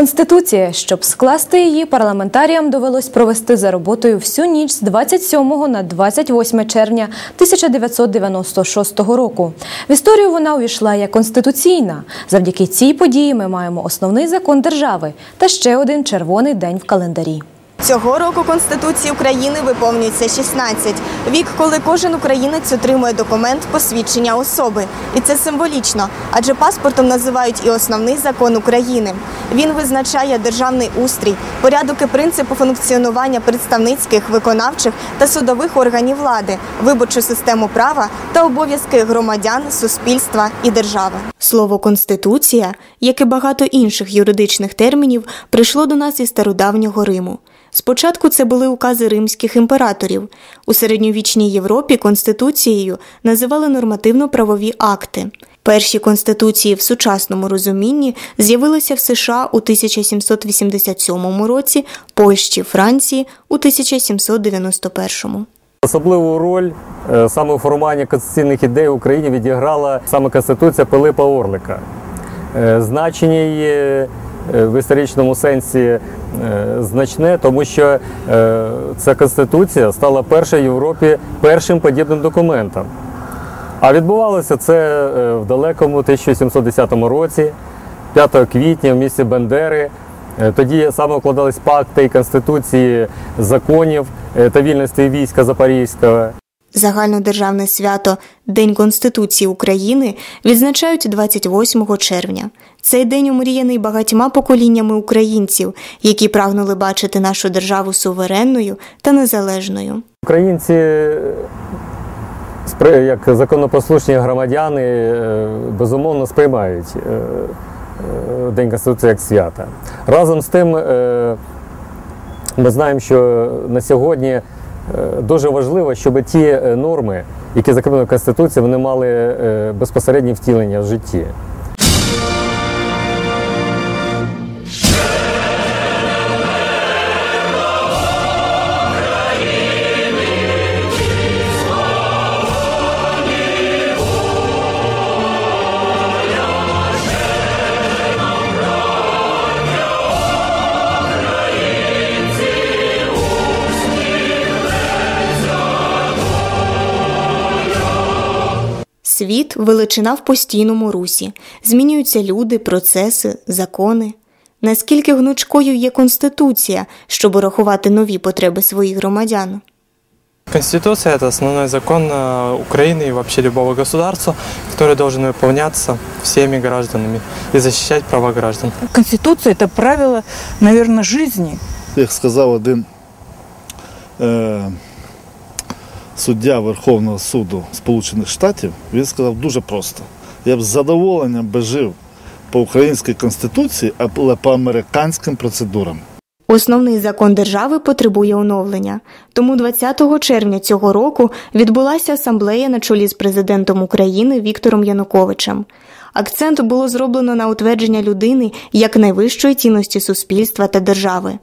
Конституція, щоб скласти її, парламентаріям довелось провести за роботою всю ніч з 27 на 28 червня 1996 року. В історію вона увійшла як конституційна. Завдяки цій події ми маємо основний закон держави та ще один червоний день в календарі. Цього року Конституції України виповнюється 16. Вік, коли кожен українець отримує документ посвідчення особи. І це символічно, адже паспортом називають і основний закон України. Він визначає державний устрій, порядок і принципи функціонування представницьких, виконавчих та судових органів влади, виборчу систему права та обов'язки громадян, суспільства і держави. Слово конституція, як і багато інших юридичних термінів, прийшло до нас із стародавнього Риму. Спочатку це були укази римських імператорів. У середньовічній Європі конституцією називали нормативно-правові акти. Перші конституції в сучасному розумінні з'явилися в США у 1787 році, Польщі, Франції у 1791. Особливу роль е, саме у формуванні конституційних ідей в Україні відіграла саме Конституція Пилипа Орлика. Е, Значення її в історичному сенсі е, значне, тому що е, ця конституція стала першою в Європі першим подібним документом. А відбувалося це е, в далекому 1710 році, 5 квітня в місті Бендери. Е, Тоді саме укладались пакти і конституції законів е, та вільності війська Запорізького. Загальнодержавне свято День Конституції України відзначають 28 червня. Цей день омріяний багатьма поколіннями українців, які прагнули бачити нашу державу суверенною та незалежною. Українці, е, як законопослушні громадяни, е, безумовно сприймають е, День Конституції як свята. Разом з тим, ми знаємо, що на сьогодні дуже важливо, щоб ті е, норми, які закріплені в Конституції, вони мали е, безпосереднє втілення в житті. Світ величина в постійному русі. Змінюються люди, процеси, закони. Наскільки гнучкою є Конституція, щоб рахувати нові потреби своїх громадян? Конституция – это основной закон э, Украины и вообще любого государства, который должен выполняться всеми гражданами и защищать права граждан. Конституция – это правило, наверное, жизни. як сказав один е, суддя Верховного суду Сполучених Штатів, він сказав дуже просто: я б з задоволенням би жив по українській конституції, але по американським процедурам. Основний закон держави потребує оновлення. Тому 20 червня цього року відбулася асамблея на чолі з президентом України Віктором Януковичем. Акцент було зроблено на утвердження людини як найвищої цінності суспільства та держави.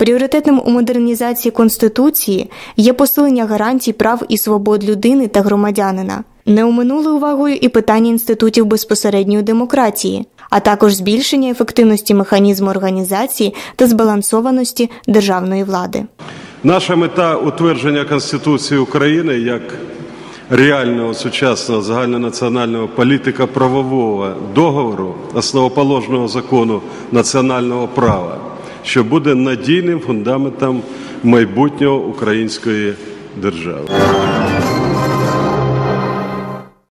Пріоритетним у модернізації Конституції є посилення гарантій прав і свобод людини та громадянина. Не оминули увагою і питання інститутів безпосередньої демократії, а також збільшення ефективності механізму організації та збалансованості державної влади. Наша мета утвердження Конституції України як реального сучасного загальнонаціонального політико-правового договору, основоположного закону національного права, що буде надійним фундаментом майбутнього української держави.